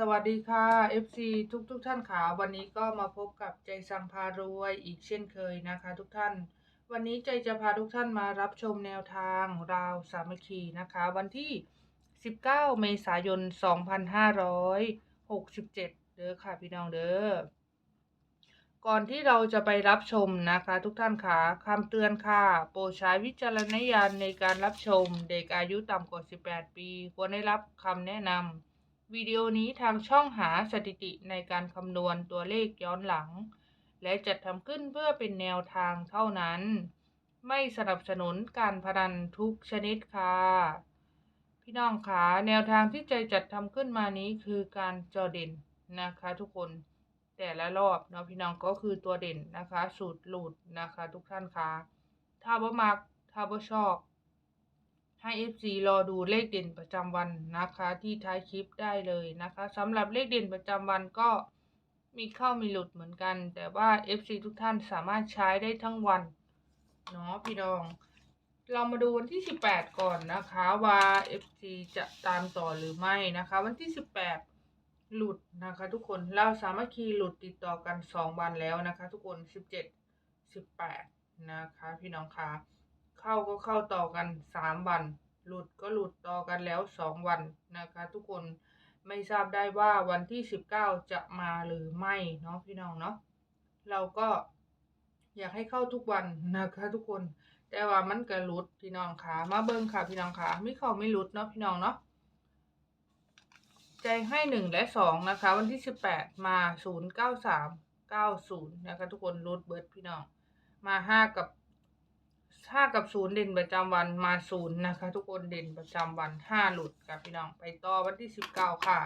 สวัสดีค่ะ FC ทุกทุกๆท่านขาวันนี้ก็มาพบกับใจสังพารวยอีกเช่นเคยนะคะทุกท่าน วันนี้ใจจะพาทุกท่านมารับชมแนวทางราวสามัคคีนะคะ วันที่ 19 เมษายน 2567 เด้อค่ะพี่น้องเด้อ ก่อนที่เราจะไปรับชมนะคะ ทุกท่านค่ะคำเตือนค่ะ โปรดใช้วิจารณญาณในการรับชม เด็กอายุต่ำกว่า 18 ปี ควรได้รับคำแนะนำ วิดีโอนี้ทางช่องหาสถิติในการคำนวณตัวเลขย้อนหลัง และจัดทำขึ้นเพื่อเป็นแนวทางเท่านั้น ไม่สนับสนุนการพนันทุกชนิดค่ะ พี่น้องคะแนวทางที่ใจจัดทำขึ้นมานี้คือการจอเด่นนะคะทุกคนแต่ละรอบเนาะพี่น้องก็คือตัวเด่นนะคะ สูตรหลุดนะคะ ทุกท่านคะถ้าบ่มักถ้าบ่ชอบ ให้ FC รอดูเลขเด่นประจำวันนะคะ ที่ท้ายคลิปได้เลยนะคะสำหรับเลขเด่นประจำวันก็มีเข้ามีหลุดเหมือนกัน แต่ว่า FC ทุกท่านสามารถใช้ได้ทั้งวันเนาะพี่น้อง เรามาดูวันที่ 18 ก่อนนะคะว่า FC จะตามต่อหรือไม่นะคะ วันที่ 18 หลุดนะคะ ทุกคนเราสามัคคีหลุดติดต่อกัน 2 วันแล้วนะคะ ทุกคน 17 18 นะคะ พี่น้องคะเข้าก็เข้าต่อกัน 3 วัน หลุดก็หลุดต่อกันแล้ว 2 วันนะคะทุกคนไม่ทราบได้ว่าวันที่ 19 จะมาหรือไม่เนาะพี่น้องเนาะเราก็อยากให้เข้าทุกวันนะคะทุกคน แต่ว่ามันก็หลุดพี่น้องขามาเบิ่งค่ะพี่น้องขาไม่เข้าไม่หลุดเนาะพี่น้องเนาะใจให้หนึ่งและสองนะคะ วันที่สิบแปดมาศูนย์เก้าสามเก้าศูนย์นะคะทุกคนรูดเบิร์ดพี่น้อง มาห้ากับ ห้ากับศูนย์เด่นประจำวันมาศูนย์นะคะ ทุกคนเด่นประจำวันห้าหลุดกับพี่น้องไปต่อวันที่สิบเก้าค่ะ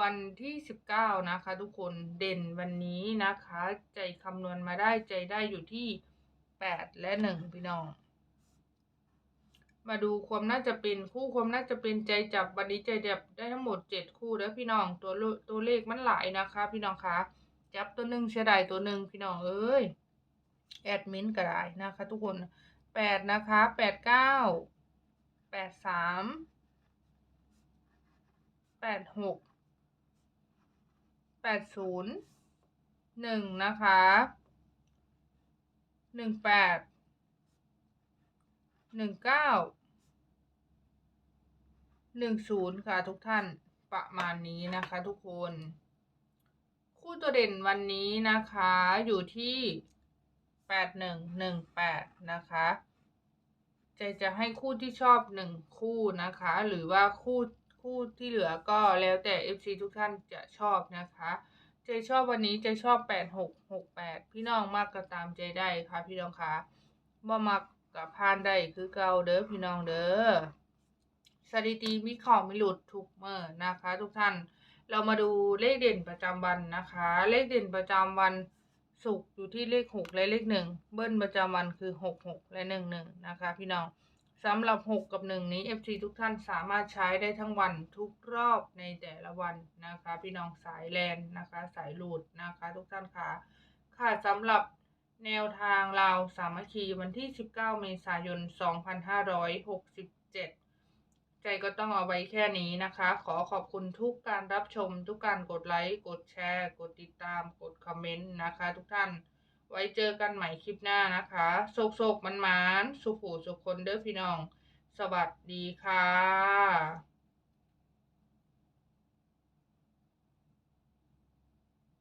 วันที่สิบเก้านะคะ ทุกคนเด่นวันนี้นะคะ ใจคำนวณมาได้ใจได้อยู่ที่แปดและหนึ่งพี่น้อง มาดูความน่าจะเป็นคู่ความน่าจะเป็นใจจับวันนี้ใจจับได้ทั้งหมดเจ็ดคู่แล้วพี่น้องตัวตัวเลขมันหลายนะคะ พี่น้องคะจับตัวหนึ่งเสียดายตัวหนึ่งพี่น้องเอ้ย แอดมินก็ได้นะคะ ทุกคนแปดนะคะแปดเก้าแปดสามแปดหกแปดศูนย์หนึ่งนะคะหนึ่งแปดหนึ่งเก้าหนึ่งศูนย์ค่ะทุกท่านประมาณนี้นะคะทุกคน คู่ตัวเด่นวันนี้นะคะอยู่ที่ แปดหนึ่งหนึ่งแปดนะคะใจจะให้คู่ที่ชอบหนึ่งคู่นะคะ หรือว่าคู่คู่ที่เหลือก็แล้วแต่ FC ทุกท่านจะชอบนะคะใจชอบวันนี้ใจชอบแปดหกหกแปดพี่น้องมากก็ตามใจได้ค่ะ พี่น้องคะบ่มักกับพานได้คือเก่าเด้อพี่น้องเด้อสถิติมีข้อมีหลุดทุกเมื่อนะคะ ทุกท่านเรามาดูเลขเด่นประจำวันนะคะ เลขเด่นประจำวัน ศุกร์อยู่ที่เลขหกและเลขหนึ่งเบิ้ลประจำวันคือหกหกและหนึ่งหนึ่งนะคะ พี่น้องสำหรับหกกับหนึ่งนี้ FC ทุกท่านสามารถใช้ได้ทั้งวันทุกรอบในแต่ละวันนะคะ พี่น้องสายแลนนะคะ สายหลุดนะคะ ทุกท่านค่ะค่ะสำหรับแนวทางเราวสามัคคีวันที่ 19 เมษายน 2567 ใจก็ต้องเอาไว้แค่นี้นะคะ ขอขอบคุณทุกการรับชม ทุกการกดไลค์ กดแชร์ กดติดตาม กดคอมเมนต์นะคะ ทุกท่าน ไว้เจอกันใหม่คลิปหน้านะคะ โศกโศกมันมานสุขูสุขคนเด้อพี่น้อง สวัสดีค่ะ